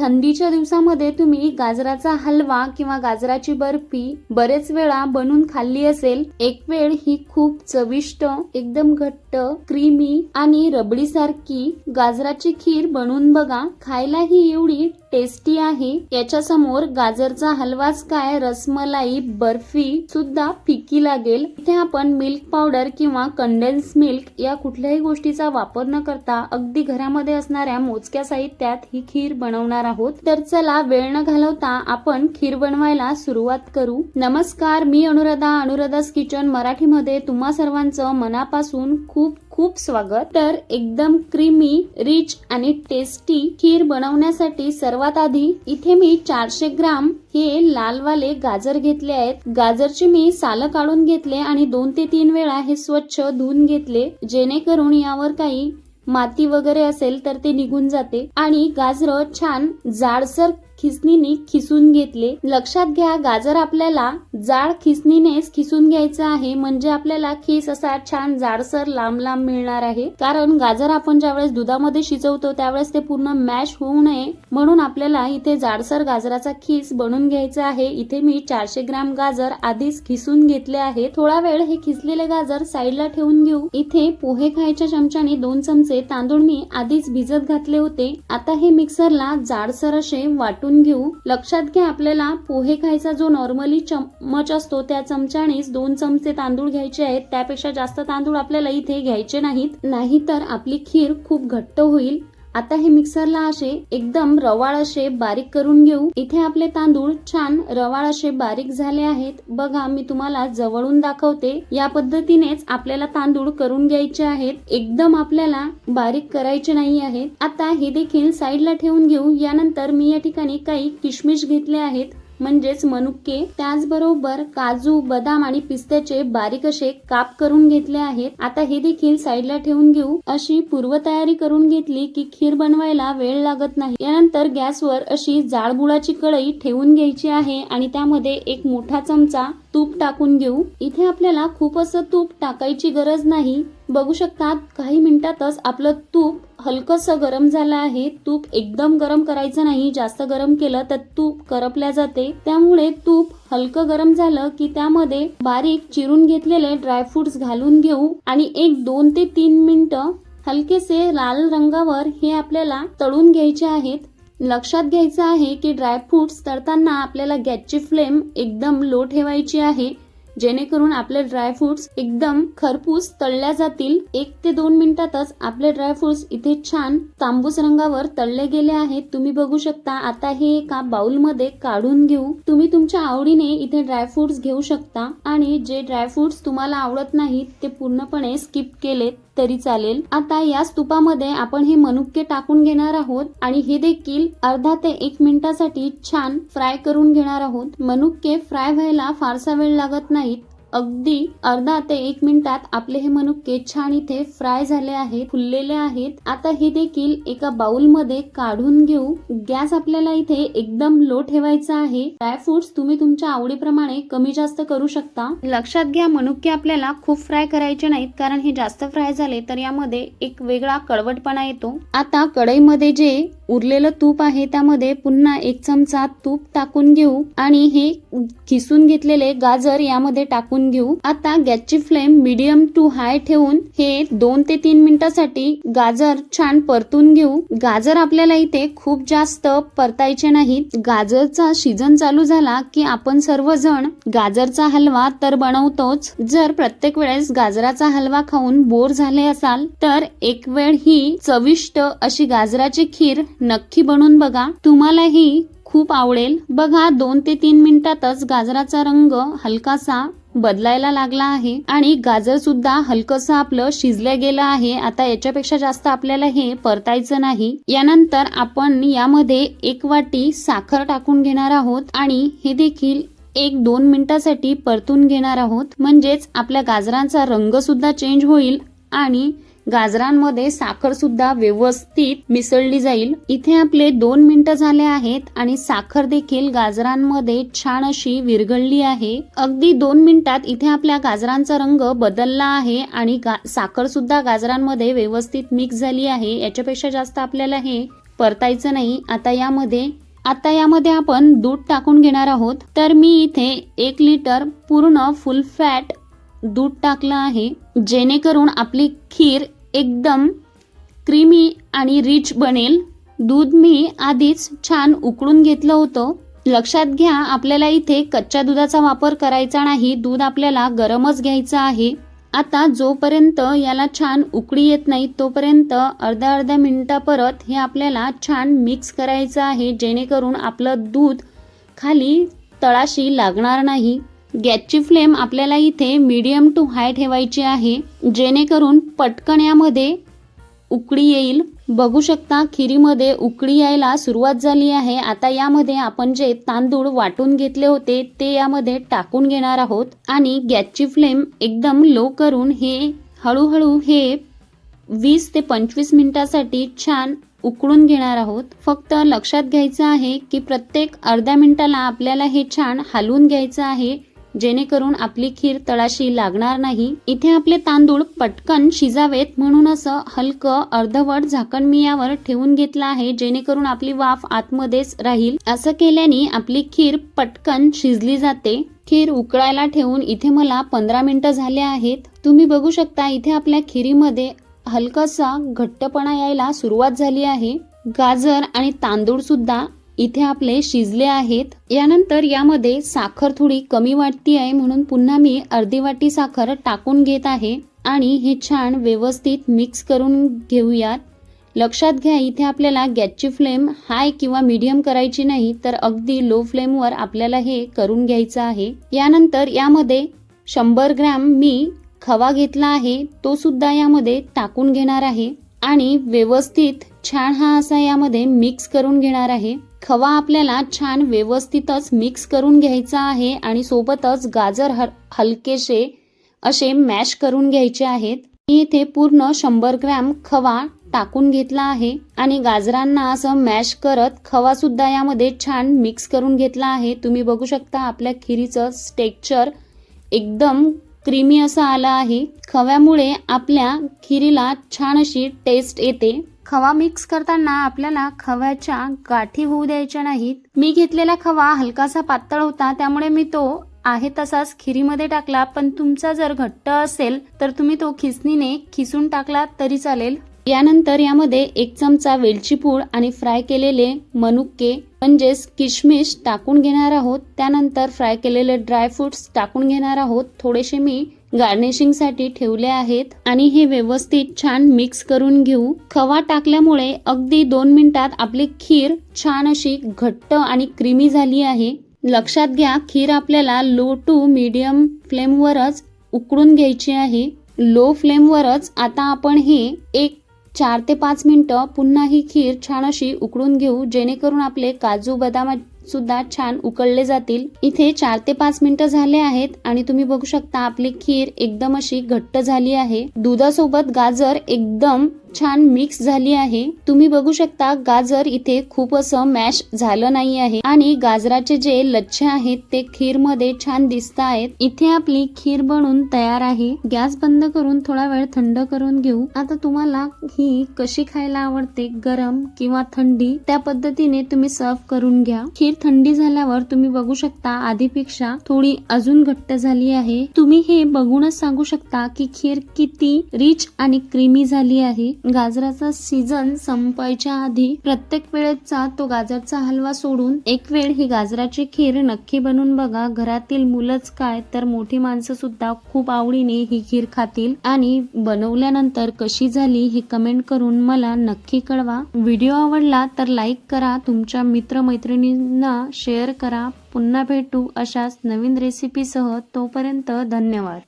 थंडीच्या दिवसामध्ये तुम्ही गाजराचा हलवा किंवा गाजराची बर्फी बरेच वेळा बनवून खाल्ली असेल. एक वेळ ही खूप चविष्ट एकदम घट्ट क्रीमी आणि रबडी सारखी गाजराची खीर बनवून बघा. खायला ही एवढी टेस्टी आहे. याच्या समोर गाजरचा हलवाच काय रसमलाई बर्फी सुद्धा फिकी लागेल. इथे आपण मिल्क पावडर किंवा कंडेन्स मिल्क या कुठल्याही गोष्टीचा वापर न करता अगदी घरामध्ये असणाऱ्या मोजक्या साहित्यात ही खीर बनवणार आहोत. तर चला वेळ न घालवता आपण खीर बनवायला सुरुवात करू. नमस्कार मी अनुराधा अनुराधास किचन मराठीमध्ये तुम्हा सर्वांचं मनापासून खूप खूप स्वागत. तर एकदम क्रीमी रिच आणि टेस्टी खीर बनवण्यासाठी सर्वात आधी इथे मी चारशे ग्राम हे लालवाले गाजर घेतले आहेत. गाजरचे मी साल काढून घेतले आणि दोन ते तीन वेळा हे स्वच्छ धुवून घेतले जेणेकरून यावर काही माती वगैरे असेल तर ते निघून जाते. आणि गाजर छान जाडसर खिसणीने खिसून घेतले. लक्षात घ्या गाजर आपल्याला जाड खिसणीनेच खिसून घ्यायचं आहे. म्हणजे आपल्याला खिस असा छान जाडसर लांब लांब मिळणार आहे. कारण गाजर आपण ज्यावेळेस दुधामध्ये शिजवतो त्यावेळेस ते पूर्ण मॅश होऊ नये. म्हणून आपल्याला इथे जाडसर गाजराचा खीस बनवून घ्यायचा आहे. इथे मी चारशे ग्राम गाजर आधीच खिसून घेतले आहे. थोडा वेळ हे खिसलेले गाजर साईडला ठेवून घेऊ. इथे पोहे खायच्या चमच्याने दोन चमचे तांदूळ मी आधीच भिजत घातले होते. आता हे मिक्सरला जाडसर असे वाटून घेऊ. लक्षात घ्या आपल्याला पोहे खायचा जो नॉर्मली चम्मच असतो त्या चमच्यानेच दोन चमचे तांदूळ घ्यायचे आहेत. त्यापेक्षा जास्त तांदूळ आपल्याला इथे घ्यायचे नाहीत. नाहीतर आपली खीर खूप घट्ट होईल. आता हे मिक्सरला असे एकदम रवाळ असे बारीक करून घेऊ. इथे आपले तांदूळ छान रवाळ असे बारीक झाले आहेत. बघा मी तुम्हाला जवळून दाखवते. या पद्धतीनेच आपल्याला तांदूळ करून घ्यायचे आहेत. एकदम आपल्याला बारीक करायचे नाही आहेत. आता हे देखील साईडला ठेवून घेऊ. यानंतर मी या ठिकाणी काही किशमिश घेतले आहेत. म्हणजेच मनुके त्याचबरोबर काजू बदाम आणि पिस्त्याचे बारीक असे काप करून घेतले आहेत. आता हे देखील साईडला ठेवून घेऊ. अशी पूर्वतयारी करून घेतली की खीर बनवायला वेळ लागत नाही. यानंतर गॅसवर अशी जाळबुळाची कढई ठेवून घ्यायची आहे आणि त्यामध्ये एक मोठा चमचा तूप टाकून घेऊ. इथे आपल्याला खूप असं तूप टाकायची गरज नाही. बघू शकतात काही मिनिटातच आपलं तूप हलकंसं गरम झालं आहे. तूप एकदम गरम करायचं नाही जास्त गरम केलं तर तूप करपल्या जाते. त्यामुळे तूप हलकं गरम झालं की त्यामध्ये बारीक चिरून घेतलेले ड्रायफ्रुट्स घालून घेऊ. आणि एक दोन ते तीन मिनिटं हलकेसे लाल रंगावर हे आपल्याला तळून घ्यायचे आहेत. लक्षात घ्यायचं आहे की ड्रायफ्रुट्स तळताना आपल्याला गॅसची फ्लेम एकदम लो ठेवायची आहे. जेणेकरून आपले ड्रायफ्रुट्स एकदम खरपूस तळल्या जातील. एक ते दोन मिनिटातच आपले ड्रायफ्रुट्स इथे छान तांबूस रंगावर तळले गेले आहेत. तुम्ही बघू शकता आता हे एका बाउलमध्ये काढून घेऊ. तुम्ही तुमच्या आवडीने इथे ड्रायफ्रुट्स घेऊ शकता. आणि जे ड्रायफ्रुट्स तुम्हाला आवडत नाहीत ते पूर्णपणे स्किप केलेत. तरी चालेल. आता या स्तूपामध्ये आपण हे मनुके टाकून घेणार आहोत आणि हे देखील अर्धा ते एक मिनिटासाठी छान फ्राय करून घेणार आहोत. मनुके फ्राय व्हायला फारसा वेळ लागत नाहीत अगदी अर्धा ते एक मिनिटात आपले हे मनुके छान इथे फ्राय झाले आहेत फुललेले आहेत. आता हे देखील एका बाउलमध्ये काढून घेऊ. गॅस आपल्याला इथे एकदम लो ठेवायचा आहे. ड्रायफ्रुट्स तुम्ही तुमच्या आवडीप्रमाणे कमी जास्त करू शकता. लक्षात घ्या मनुके आपल्याला खूप फ्राय करायचे नाहीत कारण हे जास्त फ्राय झाले तर यामध्ये एक वेगळा कडवटपणा येतो. आता कढईमध्ये जे उरलेलं तूप आहे त्यामध्ये पुन्हा एक चमचा तूप टाकून घेऊ आणि हे खिसून घेतलेले गाजर यामध्ये टाकून घेऊ. आता गॅसची फ्लेम मिडियम टू हाय ठेवून हे दोन ते तीन मिनिटासाठी गाजर छान परतून घेऊ. गाजर आपल्याला इथे खूप जास्त परतायचे नाहीत. गाजरचा सीझन चालू झाला की आपण सर्वजण गाजरचा हलवा तर बनवतोच. जर प्रत्येक वेळेस गाजराचा हलवा खाऊन बोर झाले असाल तर एक वेळ ही चविष्ट अशी गाजराची खीर नक्की बनवून बघा. तुम्हालाही खूप आवडेल. बघा दोन ते तीन मिनिटातच गाजराचा रंग हलकासा बदलायला लागला आहे. आणि गाजर सुद्धा हलकस आपलं शिजलं गेलं आहे. आता याच्यापेक्षा जास्त आपल्याला हे परतायचं नाही. यानंतर आपण यामध्ये एक वाटी साखर टाकून घेणार आहोत. आणि हे देखील एक दोन मिनिटासाठी परतून घेणार आहोत. म्हणजेच आपल्या गाजरांचा रंग सुद्धा चेंज होईल आणि गाजरांमध्ये साखर सुद्धा व्यवस्थित मिसळली जाईल. इथे आपले दोन मिनिटं झाले आहेत आणि साखर देखील गाजरांमध्ये छान अशी विरघळली आहे. अगदी दोन मिनिटात इथे आपल्या गाजरांचा रंग बदलला आहे आणि गा साखर सुद्धा गाजरांमध्ये व्यवस्थित मिक्स झाली आहे. याच्यापेक्षा जास्त आपल्याला हे परतायचं नाही. आता यामध्ये आता यामध्ये आपण दूध टाकून घेणार आहोत. तर मी इथे एक लिटर पूर्ण फुल फॅट दूध टाकलं आहे. जेणेकरून आपली खीर एकदम क्रीमी आणि रिच बनेल. दूध मी आधीच छान उकळून घेतलं होतं. लक्षात घ्या आपल्याला इथे कच्च्या दुधाचा वापर करायचा नाही दूध आपल्याला गरमच घ्यायचं आहे. आता जोपर्यंत याला छान उकळी येत नाही तोपर्यंत अर्ध्या अर्ध्या मिनटा परत हे आपल्याला छान मिक्स करायचं आहे जेणेकरून आपलं दूध खाली तळाशी लागणार नाही. गॅसची फ्लेम आपल्याला इथे मीडियम टू हाय ठेवायची आहे. जेणेकरून पटकन यामध्ये उकळी येईल. बघू शकता खिरीमध्ये उकळी यायला सुरुवात झाली आहे. आता यामध्ये आपण जे तांदूळ वाटून घेतले होते ते यामध्ये टाकून घेणार आहोत. आणि गॅसची फ्लेम एकदम लो करून हे हळूहळू हे वीस ते पंचवीस मिनिटासाठी छान उकळून घेणार आहोत. फक्त लक्षात घ्यायचं आहे की प्रत्येक अर्ध्या मिनिटाला आपल्याला हे छान हलवून घ्यायचं आहे. जेणेकरून आपली खीर तळाशी लागणार नाही. इथे आपले तांदूळ पटकन शिजावेत म्हणून असं हलकं अर्धवट झाकण मी यावर ठेवून घेतलं आहे जेणेकरून आपली वाफ आतमध्येच राहील. असं केल्याने आपली खीर पटकन शिजली जाते. खीर उकळायला ठेवून इथे मला पंधरा मिनिटं झाले आहेत. तुम्ही बघू शकता इथे आपल्या खिरीमध्ये हलकासा घट्टपणा यायला सुरुवात झाली आहे. गाजर आणि तांदूळ सुद्धा इथे आपले शिजले आहेत. यानंतर यामध्ये साखर थोडी कमी वाटती आहे म्हणून पुन्हा मी अर्धी वाटी साखर टाकून घेत आहे. आणि हे छान व्यवस्थित मिक्स करून घेऊयात. लक्षात घ्या इथे आपल्याला गॅसची फ्लेम हाय किंवा मीडियम करायची नाही तर अगदी लो फ्लेमवर आपल्याला हे करून घ्यायचं आहे. यानंतर यामध्ये शंभर ग्रॅम मी खवा घेतला आहे तो सुद्धा यामध्ये टाकून घेणार आहे. आणि व्यवस्थित छान हा असा यामध्ये मिक्स करून घेणार आहे. खवा आपल्याला छान व्यवस्थितच मिक्स करून घ्यायचा आहे आणि सोबतच गाजर हर हलकेसे असे मॅश करून घ्यायचे आहेत. मी इथे पूर्ण शंभर ग्रॅम खवा टाकून घेतला आहे आणि गाजरांना असं मॅश करत खवा सुद्धा यामध्ये छान मिक्स करून घेतला आहे. तुम्ही बघू शकता आपल्या खिरीचं टेक्चर एकदम क्रीमी असं आलं आहे. खव्यामुळे आपल्या खिरीला छान अशी टेस्ट येते. खवा मिक्स करताना आपल्याला खव्याच्या गाठी होऊ द्यायच्या नाहीत. मी घेतलेला खवा हलकासा पातळ होता त्यामुळे मी तो आहे तसाच खिरीमध्ये टाकला. पण तुमचा जर घट्ट असेल तर तुम्ही तो खिसणीने खिसून टाकला तरी चालेल. यानंतर यामध्ये एक चमचा वेलची पूड आणि फ्राय केलेले मनुके म्हणजेच किशमिश टाकून घेणार आहोत. त्यानंतर फ्राय केलेले ड्रायफ्रुट्स टाकून घेणार आहोत. थोडेसे मी गार्निशिंगसाठी ठेवले आहेत आणि हे व्यवस्थित छान मिक्स करून घेऊ. खवा टाकल्यामुळे अगदी दोन मिनिटात आपली खीर छान अशी घट्ट आणि क्रीमी झाली आहे. लक्षात घ्या खीर आपल्याला लो टू मीडियम फ्लेमवरच उकळून घ्यायची आहे. लो फ्लेमवरच आता आपण हे एक चार ते पाच मिनटं पुन्हा ही खीर छान अशी उकळून घेऊ जेणेकरून आपले काजू बदाम सुद्धा छान उकळले जातील. इथे चार ते पाच मिनिटं झाले आहेत आणि तुम्ही बघू शकता आपली खीर एकदम अशी घट्ट झाली आहे. दुधासोबत गाजर एकदम छान मिक्स झाली आहे. तुम्ही बघू शकता गाजर इथे खूप असं मॅश झालं नाही आहे. आणि गाजराचे जे लच्छे आहेत ते खीरमध्ये छान दिसत आहेत. इथे आपली खीर बनून तयार आहे. गॅस बंद करून थोडा वेळ थंड करून घेऊ. आता तुम्हाला ही कशी खायला आवडते गरम किंवा थंडी त्या पद्धतीने तुम्ही सर्व करून घ्या. खीर थंडी झाल्यावर तुम्ही बघू शकता आधीपेक्षा थोडी अजून घट्ट झाली आहे. तुम्ही हे बघूनच सांगू शकता की खीर किती रिच आणि क्रीमी झाली आहे. गाजराचा सीझन संपायच्या आधी प्रत्येक वेळेचा तो गाजरचा हलवा सोडून एक वेळ ही गाजराची खीर नक्की बनवून बघा. घरातील मुलंच काय तर मोठी माणसं सुद्धा खूप आवडीने ही खीर खातील. आणि बनवल्यानंतर कशी झाली हे कमेंट करून मला नक्की कळवा. व्हिडिओ आवडला तर लाईक करा. तुमच्या मित्रमैत्रिणींना शेअर करा. पुन्हा भेटू अशाच नवीन रेसिपीसह तोपर्यंत धन्यवाद.